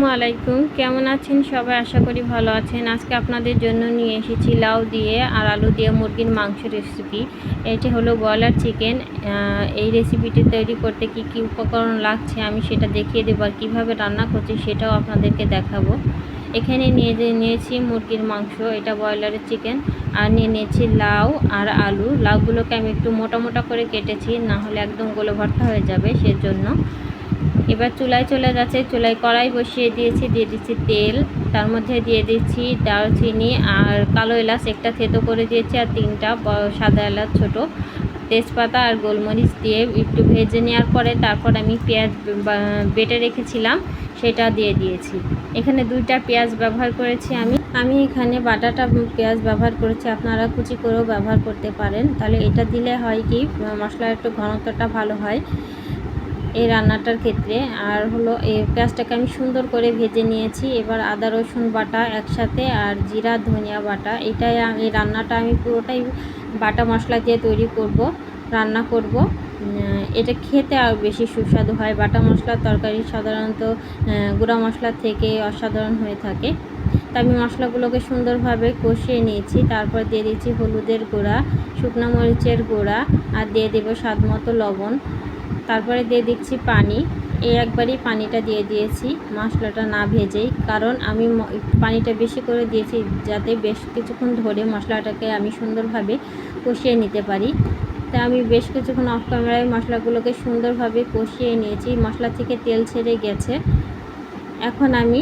আসসালামু আলাইকুম। কেমন আছেন? সবাই আশা করি ভালো আছেন। আজকে আপনাদের জন্য নিয়ে এসেছি লাউ দিয়ে আর আলু দিয়ে মুরগির মাংস রেসিপি এটি হলো ব্রয়লার চিকেন এই রেসিপিটি তৈরি করতে কি কি উপকরণ লাগছে আমি সেটা দেখিয়ে দেবো আর কীভাবে রান্না করছি সেটাও আপনাদেরকে দেখাবো। এখানে নিয়ে নিয়েছি মুরগির মাংস, এটা ব্রয়লারের চিকেন আর নিয়ে নিয়েছি লাউ আর আলু। লাউগুলোকে আমি একটু মোটা মোটা করে কেটেছি, না হলে একদম গোলে ভর্তা হয়ে যাবে সেজন্য। এবার চুলায় চলে যাচ্ছে চুলায় কড়াই বসিয়ে দিয়েছি, দিয়ে দিচ্ছি তেল। তার মধ্যে দিয়ে দিচ্ছি দারচিনি আর কালো এলাচ একটা থেতো করে দিয়েছি আর তিনটা সাদা এলাচ ছোট। তেজপাতা আর গোলমরিচ দিয়ে একটু ভেজে নেওয়ার পরে তারপর আমি পেঁয়াজ বেটে রেখেছিলাম, সেটা দিয়ে দিয়েছি। এখানে দুইটা পেঁয়াজ ব্যবহার করেছি আমি। আমি এখানে বাটাটা পেঁয়াজ ব্যবহার করেছি। আপনারা কুচি করেও ব্যবহার করতে পারেন। তাহলে এটা দিলে হয় কি, মশলার একটু ঘনত্বটা ভালো হয়। এই রান্নাটার ক্ষেত্রে। আর হলো এই পেঁয়াজটাকে আমি সুন্দর করে ভেজে নিয়েছি। এবার আদা, রসুন বাটা একসাথে আর জিরা, ধনিয়া বাটা। এটাই এই রান্নাটা আমি পুরোটাই বাটা মশলা দিয়ে তৈরি করব, রান্না করব। এটা খেতে আর বেশি সুস্বাদু হয়। বাটা মশলার তরকারি সাধারণত গুঁড়া মশলা থেকে অসাধারণ হয়ে থাকে। তা আমি মশলাগুলোকে সুন্দরভাবে কষিয়ে নিয়েছি। তারপর দিয়ে দিয়েছি হলুদের গুঁড়া, শুকনো মরিচের গুঁড়া আর দিয়ে দেবো স্বাদ মতো লবণ। তারপরে দিয়ে দিচ্ছি পানি। এই একবারই পানিটা দিয়ে দিয়েছি, মশলাটা না ভেজেই। কারণ আমি পানিটা বেশি করে দিয়েছি যাতে বেশ কিছুক্ষণ ধরে মশলাটাকে আমি সুন্দরভাবে কষিয়ে নিতে পারি। তা আমি বেশ কিছুক্ষণ অফ ক্যামেরায় মশলাগুলোকে সুন্দরভাবে কষিয়ে নিয়েছি। মশলা থেকে তেল ছেড়ে গেছে। এখন আমি,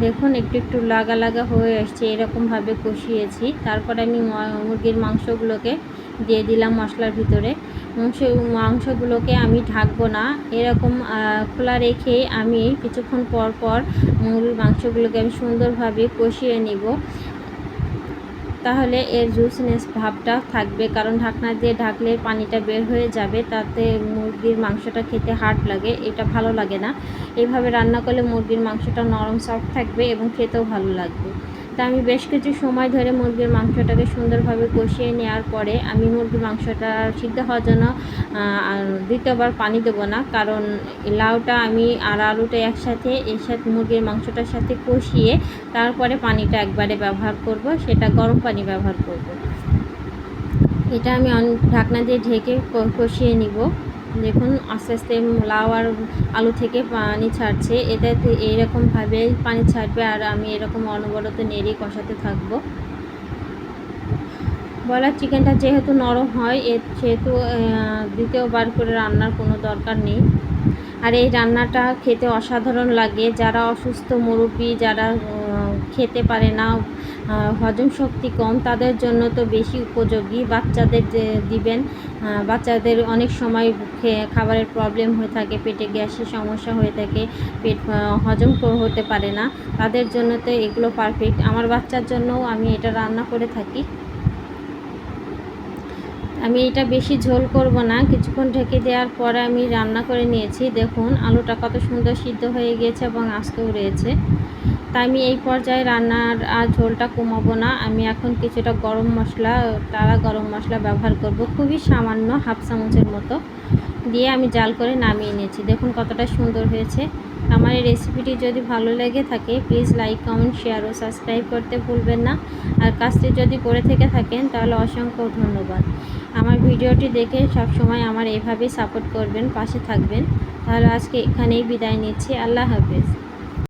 দেখুন একটু একটু লাগা লাগা হয়ে আসছে এরকমভাবে কষিয়েছি। তারপর আমি মুরগির মাংসগুলোকে দিয়ে দিলাম মশলার ভিতরে। মাংস, মাংসগুলোকে আমি ঢাকবো না। এরকম খোলা রেখে আমি কিছুক্ষণ পর পর মুরগির মাংসগুলোকে আমি সুন্দরভাবে কষিয়ে নিব। তাহলে এর জুসনেস ভাবটা থাকবে, কারণ ঢাকনা দিয়ে ঢাকলে পানিটা বের হয়ে যাবে, তাতে মুরগির মাংসটা খেতে হার্ড লাগে, এটা ভালো লাগে না। এইভাবে রান্না করলে মুরগির মাংসটা নরম সফট থাকবে এবং খেতেও ভালো লাগবে। তা আমি বেশ কিছু সময় ধরে মুরগির মাংসটাকে সুন্দরভাবে কষিয়ে নেওয়ার পরে আমি মুরগির মাংসটা সিদ্ধ হওয়ার জন্য দ্বিতীয়বার পানি দেবো না। কারণ লাউটা আমি আর আলুটা একসাথে, এর সাথে মুরগির মাংসটার সাথে কষিয়ে তারপরে পানিটা একবারে ব্যবহার করব। সেটা গরম পানি ব্যবহার করব। এটা আমি ঢাকনা দিয়ে ঢেকে কষিয়ে নিব। দেখুন, আস্তে আস্তে লাউ আর আলু থেকে পানি ছাড়ছে। এটাতে এইরকমভাবে পানি ছাড়বে আর আমি এরকম অনবরত নেড়ে কষাতে থাকব। বয়লার চিকেনটা যেহেতু নরম হয়, এ সেহেতু দ্বিতীয়বার করে রান্নার কোনো দরকার নেই। আর এই রান্নাটা খেতে অসাধারণ লাগে। যারা অসুস্থ মুরব্বী, যারা খেতে পারে না হজম শক্তি কম, তাদের জন্য তো বেশি উপযোগী। বাচ্চাদের দিবেন বাচ্চাদের অনেক সময় খাবারের প্রবলেম হয়ে থাকে, পেটে গ্যাসের সমস্যা হয়ে থাকে, পেট হজম হতে পারে না। তাদের জন্য তো এগুলো পারফেক্ট আমার বাচ্চার জন্যও আমি এটা রান্না করে থাকি। আমি এটা বেশি ঝোল করব না। কিছুক্ষণ ঢেকে দেওয়ার পরে আমি রান্না করে নিয়েছি। দেখুন, আলুটা কত সুন্দর সিদ্ধ হয়ে গিয়েছে এবং আস্তেও রয়েছে। তাই আমি এই পর্যায়ে রান্নার আর ঝোলটা কমাবো না। আমি এখন কিছুটা গরম মশলা তারা গরম মশলা ব্যবহার করব। খুবই সামান্য হাফ চামচের মতো। দিয়ে আমি জাল করে নামিয়ে নিয়েছি। দেখুন কতটা সুন্দর হয়েছে। আমার এই রেসিপিটি যদি ভালো লেগে থাকে প্লিজ লাইক কমেন্ট শেয়ার ও সাবস্ক্রাইব করতে ভুলবেন না। আর কাজটি যদি করে থেকে থাকেন, তাহলে অসংখ্য ধন্যবাদ। আমার ভিডিওটি দেখে সব সময় আমার এভাবেই সাপোর্ট করবেন, পাশে থাকবেন। তাহলে আজকে এখানেই বিদায় নিচ্ছি। আল্লাহ হাফেজ।